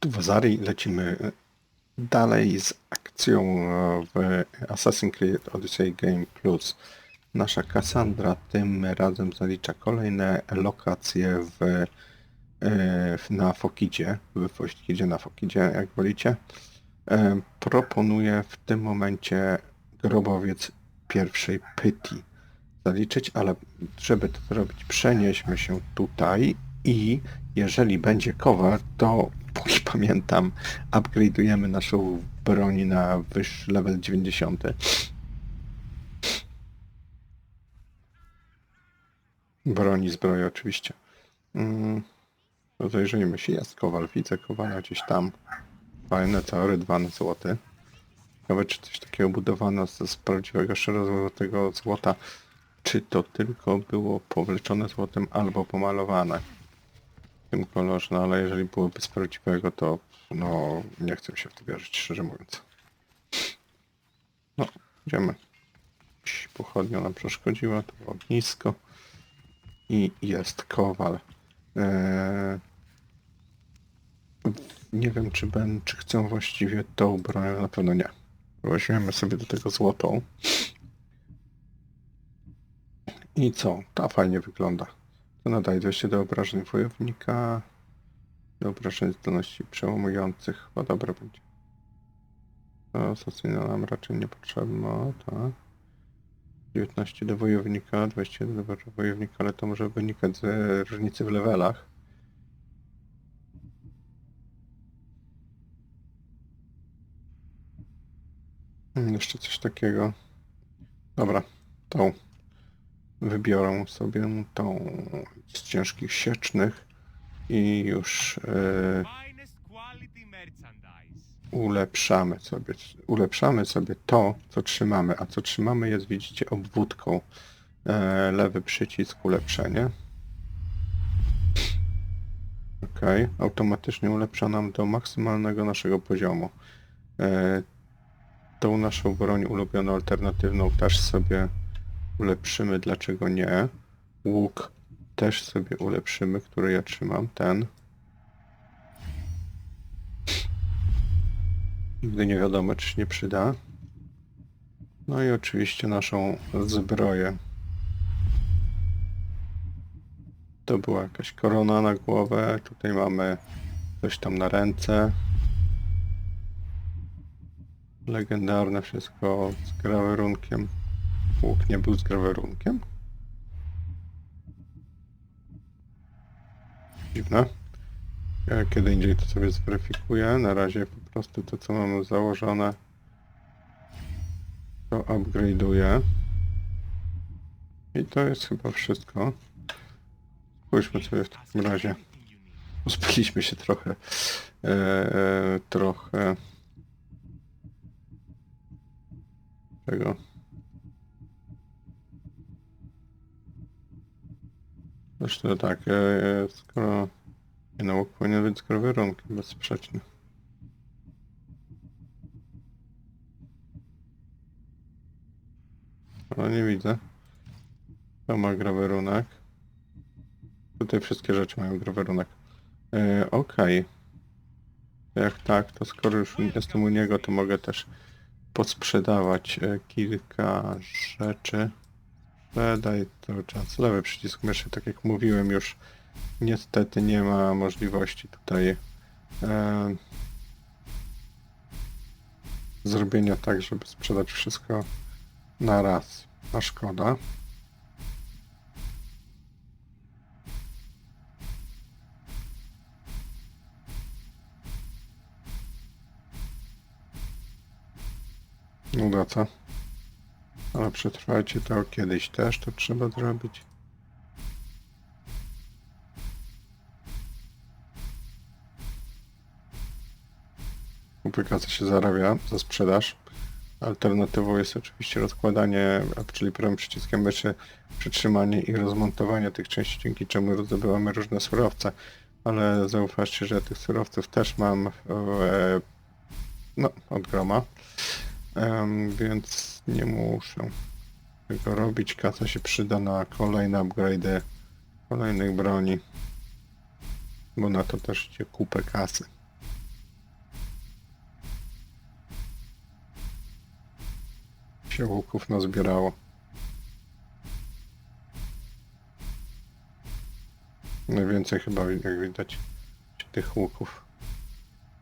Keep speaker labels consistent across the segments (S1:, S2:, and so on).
S1: Tu w Azarii lecimy dalej z akcją w Assassin's Creed Odyssey Game Plus. Nasza Cassandra tym razem zalicza kolejne lokacje w, e, na Fokidzie, w Fokidzie, na Fokidzie, jak wolicie. E, Proponuję w tym momencie grobowiec pierwszej Pythi zaliczyć, ale żeby to zrobić, przenieśmy się tutaj i jeżeli będzie kowal, to póki pamiętam, upgrade'ujemy naszą broń na wyższy level 90. Broni, zbroje oczywiście. Mm, rozejrzyjmy się, jest kowal, widzę kowala gdzieś tam. Fajne, cały dwa złoty. Ciekawe, czy coś takiego budowano z, z prawdziwego szczerozłotego złota, czy to tylko było powleczone złotem albo pomalowane tym kolorze, no ale jeżeli byłoby z prawdziwego, to no nie chcę się w to wierzyć, szczerze mówiąc. No, idziemy. Pochodnia nam przeszkodziła, to ognisko. I jest kowal. Eee, nie wiem, czy, ben, czy chcę właściwie tą broń, na pewno nie. Weźmiemy sobie do tego złotą. I co? Ta fajnie wygląda. To nadaje 200 do obrażeń wojownika. Do obrażeń zdolności przełamujących. Chyba dobre będzie. Asasyna nam raczej nie potrzebno, tak. 19 do wojownika, 21 do wojownika, ale to może wynikać z różnicy w levelach. Mm, Jeszcze coś takiego. Dobra, tą wybiorę sobie tą z ciężkich siecznych i już e, ulepszamy sobie, ulepszamy sobie to, co trzymamy, a co trzymamy jest, widzicie, obwódką. E, lewy przycisk ulepszenie. Ok, automatycznie ulepsza nam do maksymalnego naszego poziomu. E, tą naszą broń ulubioną alternatywną też sobie ulepszymy, dlaczego nie. Łuk też sobie ulepszymy, który ja trzymam, ten. Nigdy nie wiadomo, czy się nie przyda. No i oczywiście naszą zbroję. To była jakaś korona na głowę. Tutaj mamy coś tam na ręce. Legendarne wszystko z grawerunkiem. Łuk nie był z grawerunkiem? Dziwne. Ja kiedy indziej to sobie zweryfikuję. Na razie po prostu to, co mamy założone, to upgrade'uję. I to jest chyba wszystko. Spójrzmy sobie w takim razie. Uspiliśmy się trochę. E, e, trochę. Czego? Zresztą tak, skoro nie no, łuk powinien być z grawerunkiem, bezsprzecznie. Ale nie widzę. To ma grawerunek. Tutaj wszystkie rzeczy mają grawerunek. E, Okej. Jak tak, to skoro już jestem u niego, to mogę też posprzedawać e, kilka rzeczy. Sprzedaj to czas. Lewy przycisk myszy, tak jak mówiłem już, niestety nie ma możliwości tutaj e, zrobienia tak, żeby sprzedać wszystko na raz. A szkoda. No co? Ale przetrwajcie to kiedyś też, to trzeba zrobić. Publikacja się zarabia za sprzedaż. Alternatywą jest oczywiście rozkładanie, czyli prawym przyciskiem myszy przytrzymanie i rozmontowanie tych części, dzięki czemu zdobywamy różne surowce. Ale zauważcie, że tych surowców też mam e, no, od groma. Em, więc nie muszę tego robić. Kasa się przyda na kolejne upgrade kolejnych broni. Bo na to też idzie kupę kasy. Się łuków nazbierało. Najwięcej chyba, jak widać, tych łuków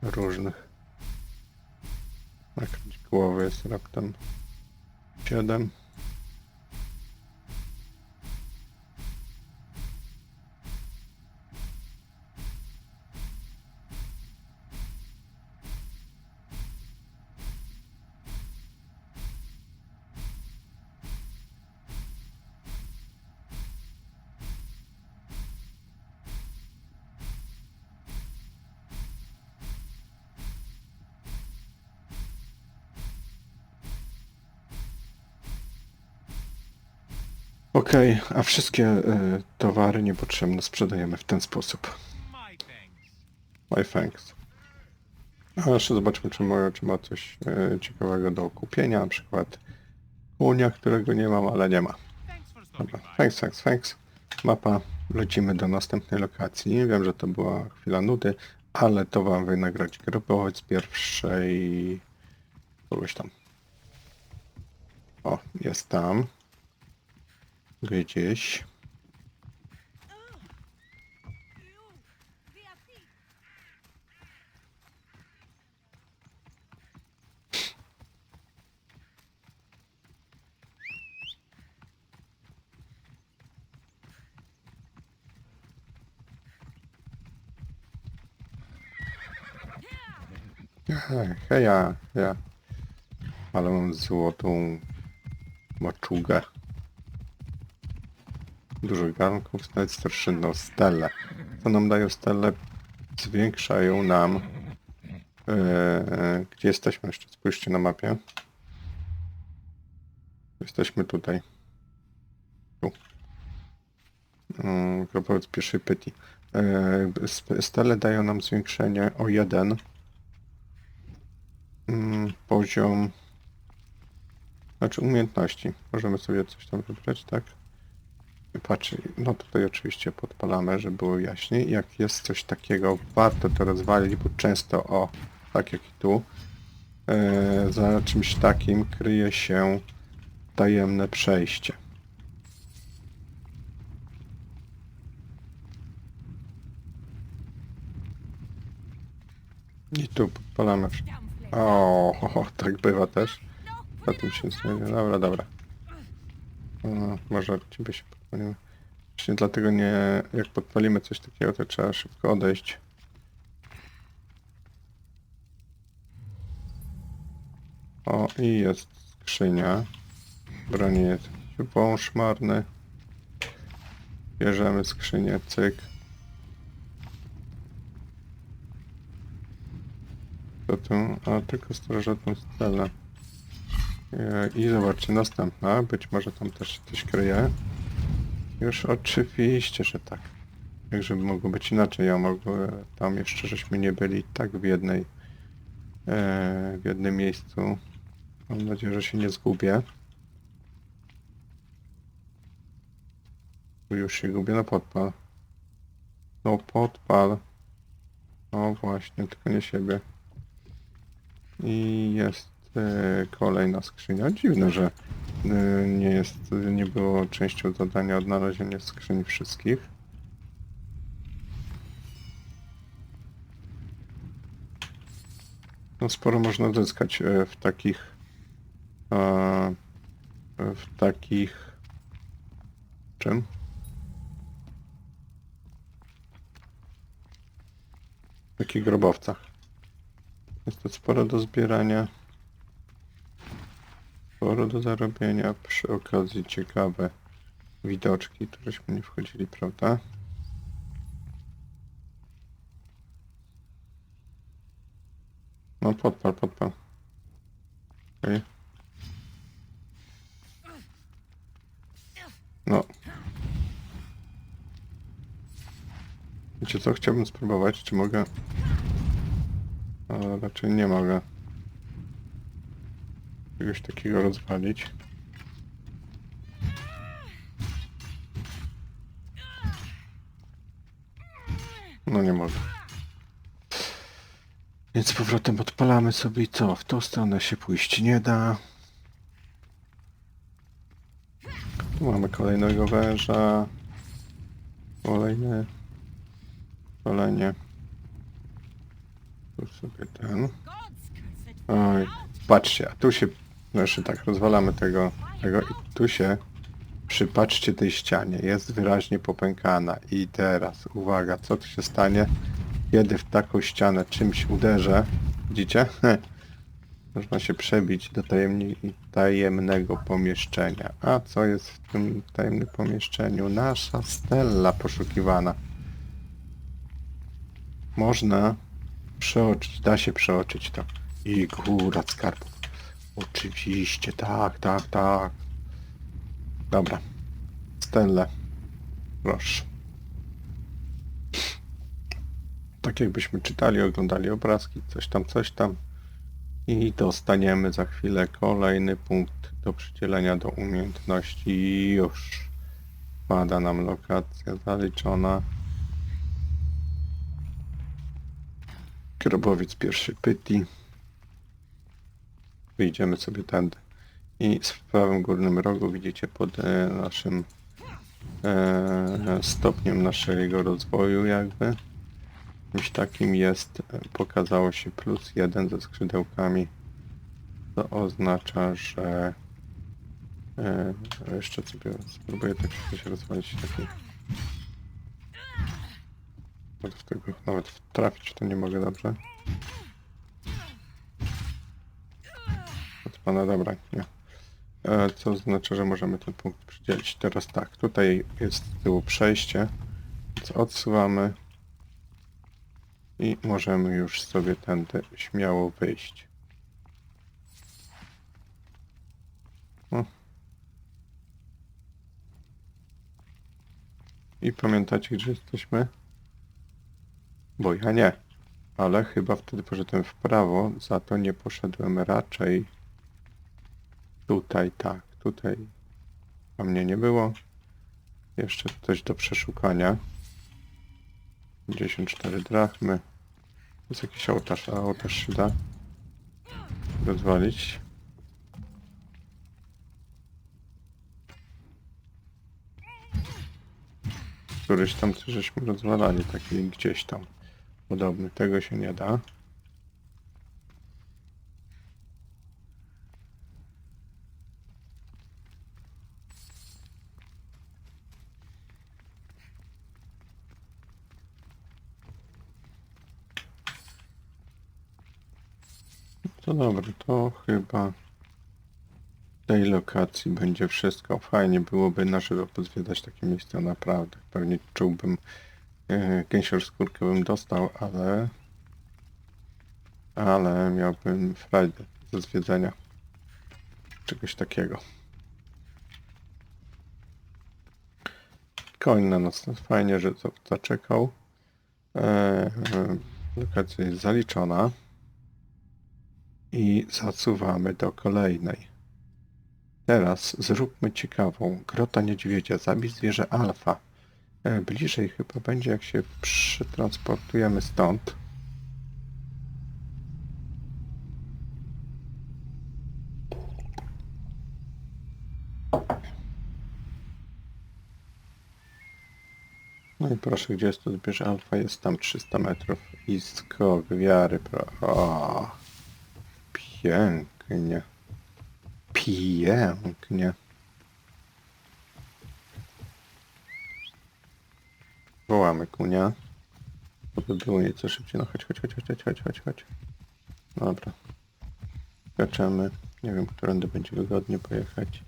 S1: różnych. Nakryć głowy jest raptem. Şu adam. Okej, a wszystkie e, towary niepotrzebne sprzedajemy w ten sposób.
S2: My thanks.
S1: A jeszcze zobaczmy, czy ma, czy ma coś e, ciekawego do kupienia, na przykład kunia, którego nie mam, ale nie ma. Dobra, thanks, thanks, thanks. Mapa, lecimy do następnej lokacji. Wiem, że to była chwila nudy, ale to wam wynagrodzi z pierwszej... kogoś tam. O, jest tam. Gdzieś. Hej, Heja, ja. Ale mam złotą maczugę. Dużo garnków, nawet starszyną stelę. Co nam dają stele? Zwiększają nam... Yy, gdzie jesteśmy jeszcze? Spójrzcie na mapie. Jesteśmy tutaj. Tu. Yy, pierwszy pyti. Yy, sp- stele dają nam zwiększenie o jeden mm, poziom znaczy umiejętności. Możemy sobie coś tam wybrać, tak? Patrz, no tutaj oczywiście podpalamy, żeby było jaśniej. Jak jest coś takiego, warto to rozwalić, bo często, o, tak jak i tu, e, za czymś takim kryje się tajemne przejście. I tu podpalamy. O, tak bywa też. Na tym się zmienia. Dobra, dobra. No, może ciebie się Właśnie dlatego nie... Jak podpalimy coś takiego, to trzeba szybko odejść. O, i jest skrzynia. Bronie jest wąż marny. Bierzemy skrzynię, cyk. To tu, a tylko starożytną stelę. E, I zobaczcie, następna. Być może tam też się coś kryje. Już oczywiście, że tak. Jakże mogło być inaczej, ja mogę tam jeszcze żeśmy nie byli tak w jednej e, w jednym miejscu. Mam nadzieję, że się nie zgubię. Tu już się gubię, no podpal. No podpal. O właśnie, tylko nie siebie. I jest e, kolejna skrzynia. Dziwne, że nie jest, nie było częścią zadania odnalezienie skrzyń wszystkich. No sporo można zyskać e, w takich w takich czym? W takich grobowcach. Jest to sporo do zbierania. Sporo do zarobienia. Przy okazji ciekawe widoczki, któreśmy nie wchodzili, prawda? No podpal, podpal. Okej. No. Wiecie co? Chciałbym spróbować, czy mogę... Ale raczej nie mogę. Czegoś takiego rozwalić. No nie mogę. Więc z powrotem odpalamy sobie i co? W tą stronę się pójść nie da. Tu mamy kolejnego węża. Kolejny. Kolejnie. Tu sobie ten. Oj, patrzcie, a tu się, no jeszcze tak, rozwalamy tego, tego i tu się, przypatrzcie tej ścianie, jest wyraźnie popękana i teraz, uwaga, co tu się stanie, kiedy w taką ścianę czymś uderzę, widzicie? Można się przebić do tajemnego pomieszczenia. A co jest w tym tajemnym pomieszczeniu? Nasza stella poszukiwana. Można przeoczyć, da się przeoczyć to. I góra skarbów. Oczywiście, tak, tak, tak. Dobra. Stelle. Proszę. Tak jakbyśmy czytali, oglądali obrazki, coś tam, coś tam. I dostaniemy za chwilę kolejny punkt do przydzielenia do umiejętności. Już. Pada nam lokacja zaliczona. Grobowiec pierwszy pyti. Wyjdziemy sobie tędy. I w prawym górnym rogu widzicie pod e, naszym e, stopniem naszego rozwoju jakby. Czymś takim jest, pokazało się plus jeden ze skrzydełkami. To oznacza, że e, jeszcze sobie spróbuję tak coś rozwalić taki nawet w tego nawet trafić to nie mogę dobrze. Od pana dobra, nie. E, co oznacza, że możemy ten punkt przydzielić. Teraz tak, tutaj jest z tyłu przejście, więc odsuwamy i możemy już sobie tędy śmiało wyjść. O. I pamiętacie, gdzie jesteśmy? Bo ja nie. Ale chyba wtedy poszedłem w prawo, za to nie poszedłem raczej tutaj, tak, tutaj a mnie nie było. Jeszcze coś do przeszukania. 54 drachmy. Jest jakiś ołtarz, a ołtarz się da rozwalić. Któryś tam coś żeśmy rozwalali, taki gdzieś tam. Podobny, tego się nie da. To dobra, to chyba w tej lokacji będzie wszystko. Fajnie byłoby na żywo pozwiedzać takie miejsca, naprawdę. Pewnie czułbym, e, gęsior skórkę bym dostał, ale ale miałbym frajdę ze zwiedzenia czegoś takiego. Koń na nas, fajnie, że za- zaczekał. E, e, lokacja jest zaliczona. I zasuwamy do kolejnej. Teraz zróbmy ciekawą. Grota niedźwiedzia. Zabij zwierzę alfa. E, bliżej chyba będzie jak się przetransportujemy stąd. No i proszę, gdzie jest to zwierzę alfa? Jest tam 300 metrów. I skok wiary. Pro... pięknie. Pięknie. Wołamy kunia. To by było nieco szybciej. No chodź, chodź, chodź, chodź, chodź, chodź, chodź. Dobra. Skaczemy. Nie wiem, którędy będzie wygodnie pojechać.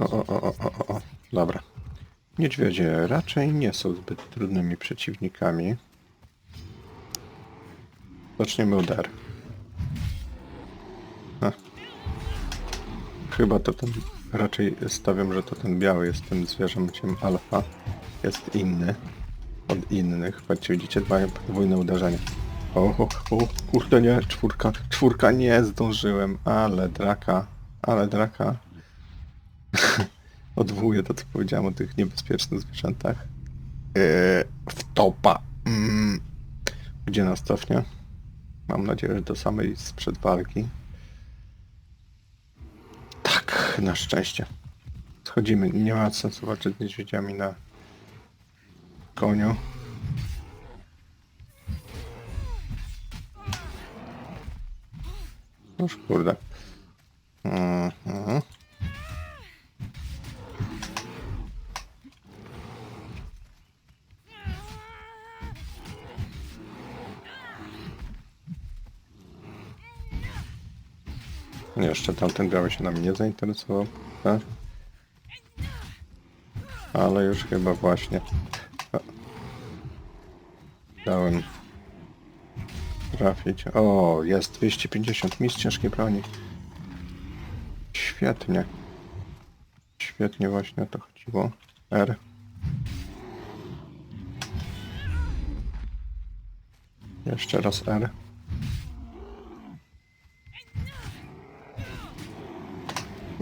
S1: O, o, o, o, o, o, o. Dobra. Niedźwiedzie raczej nie są zbyt trudnymi przeciwnikami. Zaczniemy od R. A. Chyba to ten... Raczej stawiam, że to ten biały jest tym zwierzęciem alfa. Jest inny. Od innych. Patrzcie, widzicie, mają podwójne uderzenie. O, o, o, kurde nie, czwórka, czwórka nie zdążyłem, ale draka, ale draka. Odwołuję to, co powiedziałem o tych niebezpiecznych zwierzętach. Yy, w topa. Mm. Gdzie nas cofnie? Mam nadzieję, że do samej sprzed walki. Tak, na szczęście. Schodzimy. Nie ma sensu walczyć z niedźwiedziami na koniu. Noż kurde. Mhm. Jeszcze tamten biały się nami nie zainteresował, tak? Ale już chyba właśnie a, dałem trafić. O, jest 250 mistrz ciężkiej broni. Świetnie. Świetnie właśnie to chodziło. R. Jeszcze raz R.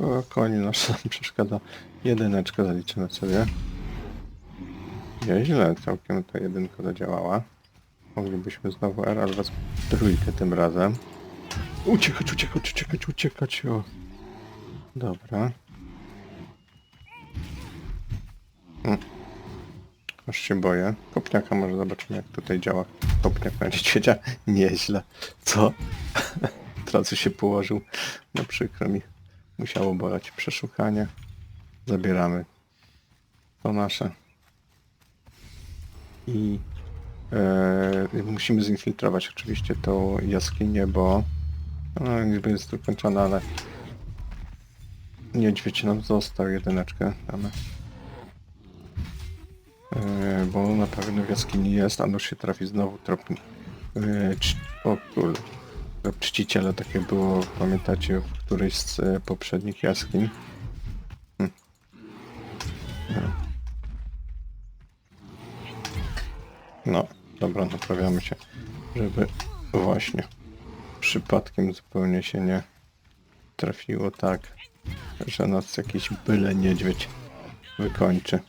S1: O, koni nasz nam przeszkadza. Jedyneczkę zaliczymy sobie. Nieźle, całkiem ta jedynka zadziałała. Moglibyśmy znowu R, ale was trójkę tym razem. Uciekać, uciekać, uciekać, uciekać. O. Dobra. Mm. Aż się boję. Kopniaka może zobaczymy jak tutaj działa. Kopniak na niedźwiedzia. Nieźle. Co? Razu się położył. No przykro mi. Musiało boleć przeszukanie. Zabieramy to nasze. I e, musimy zinfiltrować oczywiście tą jaskinię, bo no, niby jest ukończona, ale niedźwiedź nam został jedyneczkę. Damy. E, bo na pewno w jaskini jest, a nuż się trafi znowu trop. E, o. Trop czciciele takie było, pamiętacie, w którejś z e, poprzednich jaskiń. Hm. No. No, dobra, naprawiamy się, żeby właśnie przypadkiem zupełnie się nie trafiło tak, że nas jakiś byle niedźwiedź wykończy.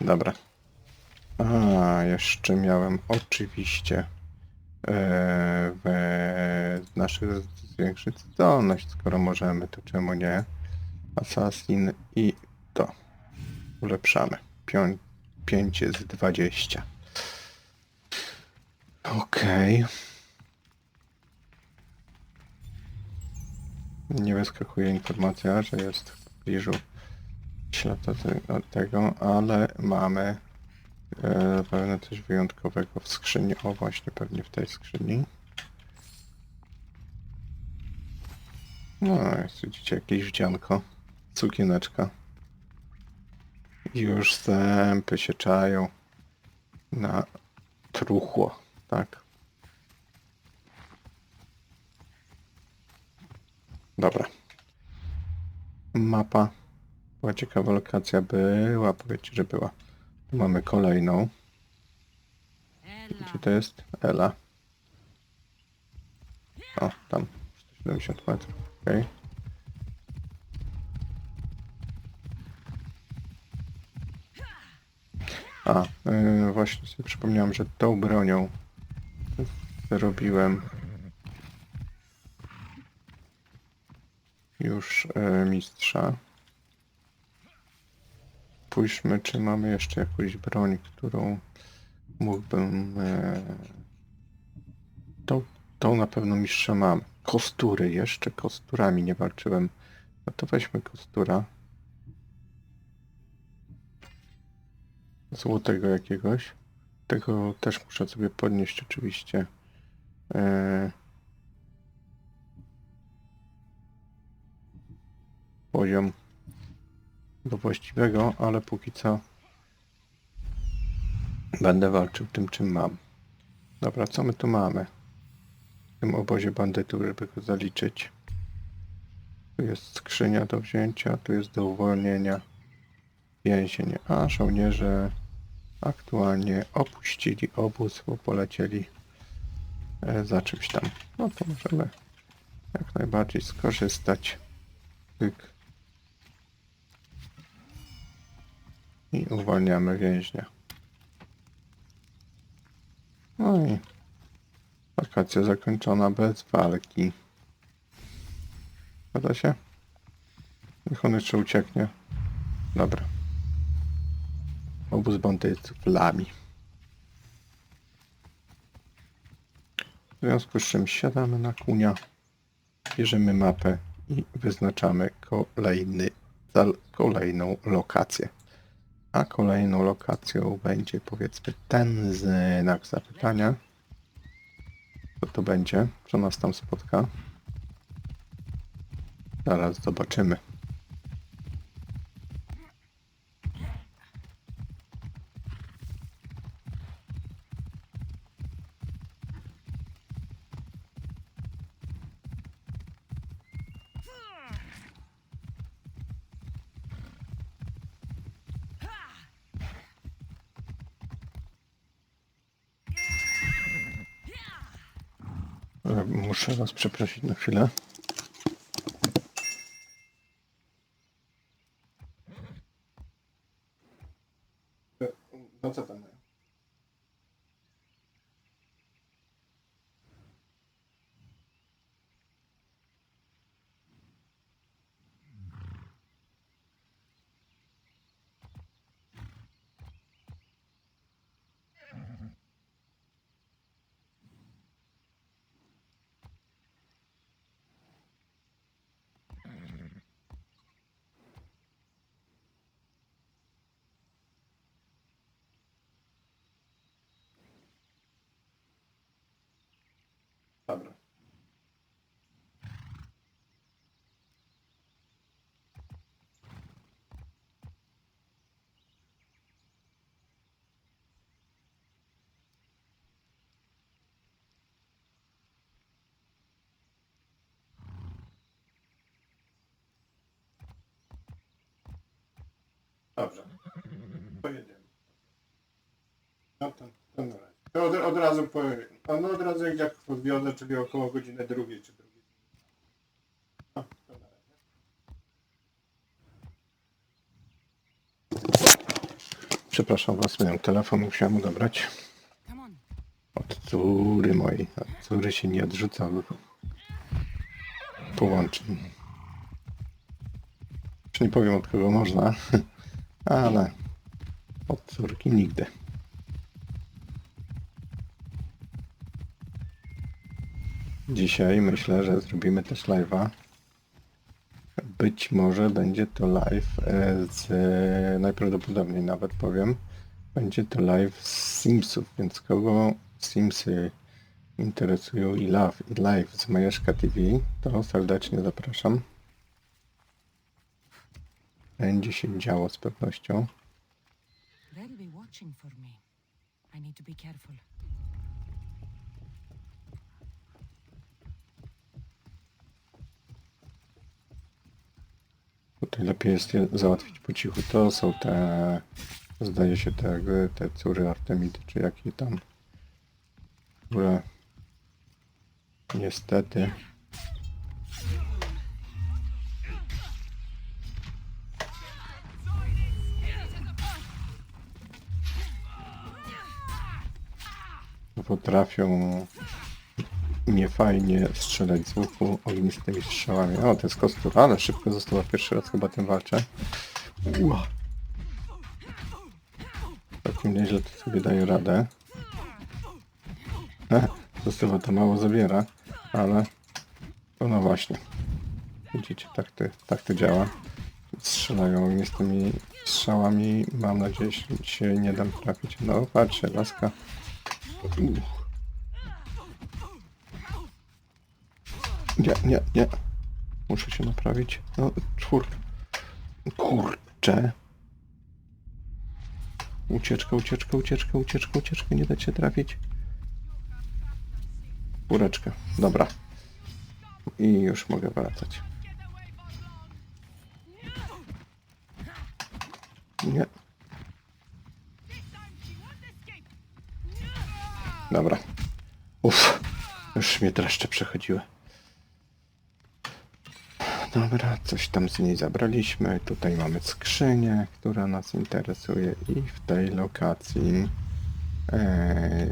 S1: Dobra. A, jeszcze miałem oczywiście w naszych zwiększyć zdolność, skoro możemy, to czemu nie? Assassin i to. Ulepszamy. Pią 5 z 20. Okej. Nie wyskakuje informacja, że jest w pobliżu ślad od tego, ale mamy e, pewne coś wyjątkowego w skrzyni. O, właśnie pewnie w tej skrzyni. No, jest, widzicie, jakieś wdzianko. Cukieneczka. Już zęby się czają na truchło, tak. Dobra. Mapa. Była ciekawa lokacja, była, powiedzcie, że była. Mamy kolejną. Gdzie to jest? Ela. O, tam. 170 metrów, okej. A, yy, właśnie sobie przypomniałem, że tą bronią zrobiłem już e, mistrza. Pójdźmy, czy mamy jeszcze jakąś broń, którą mógłbym... E, tą na pewno mistrza mam. Kostury jeszcze, kosturami nie walczyłem. No to weźmy kostura. Złotego jakiegoś. Tego też muszę sobie podnieść oczywiście. E, poziom do właściwego, ale póki co będę walczył tym, czym mam. Dobra, co my tu mamy? W tym obozie bandytów, żeby go zaliczyć. Tu jest skrzynia do wzięcia, tu jest do uwolnienia więzień, a żołnierze aktualnie opuścili obóz, bo polecieli e, za czymś tam. No to możemy jak najbardziej skorzystać. I uwalniamy więźnia. No i wakacja zakończona bez walki. Zgadza się? Niech on jeszcze ucieknie. Dobra. Obóz bandytów lami. W związku z czym siadamy na kunia, bierzemy mapę i wyznaczamy kolejny kolejną lokację. A kolejną lokacją będzie powiedzmy ten znak zapytania. Co to będzie? Co nas tam spotka? Zaraz zobaczymy. E, Muszę was przeprosić na chwilę. Dobrze. Pojedziemy. No to, to na razie. To od, od razu powiem. No od razu jak podwiodę, czyli około godziny drugiej czy drugiej. No, to na razie. Przepraszam was, miałem telefon, musiałem odebrać. Od córy mojej. Od córy się nie odrzuca połączeń. Już nie powiem od kogo można, ale od córki nigdy. Dzisiaj myślę, że zrobimy też live'a. Być może będzie to live e, z najprawdopodobniej nawet powiem. Będzie to live z Simsów, więc kogo Simsy interesują i love i live z Majeszka TV, to serdecznie zapraszam. Będzie się działo z pewnością.
S3: They'll be watching for me. I need to be careful.
S1: Tutaj lepiej jest je załatwić po cichu. To są te, zdaje się, te, te córy Artemidy, czy jakie tam, które niestety potrafią niefajnie strzelać z łuku ognistymi strzałami. O, to jest kostur, ale szybko została pierwszy raz chyba tym walczę. Całkiem nieźle to sobie daje radę. E, Zostawa to mało zabiera, ale to no właśnie. Widzicie, tak to, tak to działa. Strzelają ognistymi strzałami. Mam nadzieję, że się nie dam trafić. No, patrzcie, laska. Uch. Nie, nie, nie. Muszę się naprawić. No, czwórka. Kurczę. Ucieczka, ucieczka, ucieczka, ucieczka, ucieczka. Nie dać się trafić. Czwóreczka. Dobra. I już mogę wracać. Nie. Dobra. Uff. Już mnie dreszcze przechodziły. Dobra, coś tam z niej zabraliśmy. Tutaj mamy skrzynię, która nas interesuje i w tej lokacji e,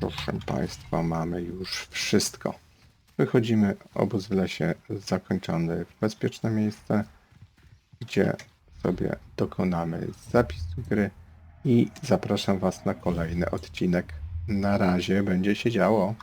S1: proszę Państwa mamy już wszystko. Wychodzimy, obóz w lesie zakończony w bezpieczne miejsce, gdzie sobie dokonamy zapisu gry i zapraszam Was na kolejny odcinek. Na razie będzie się działo.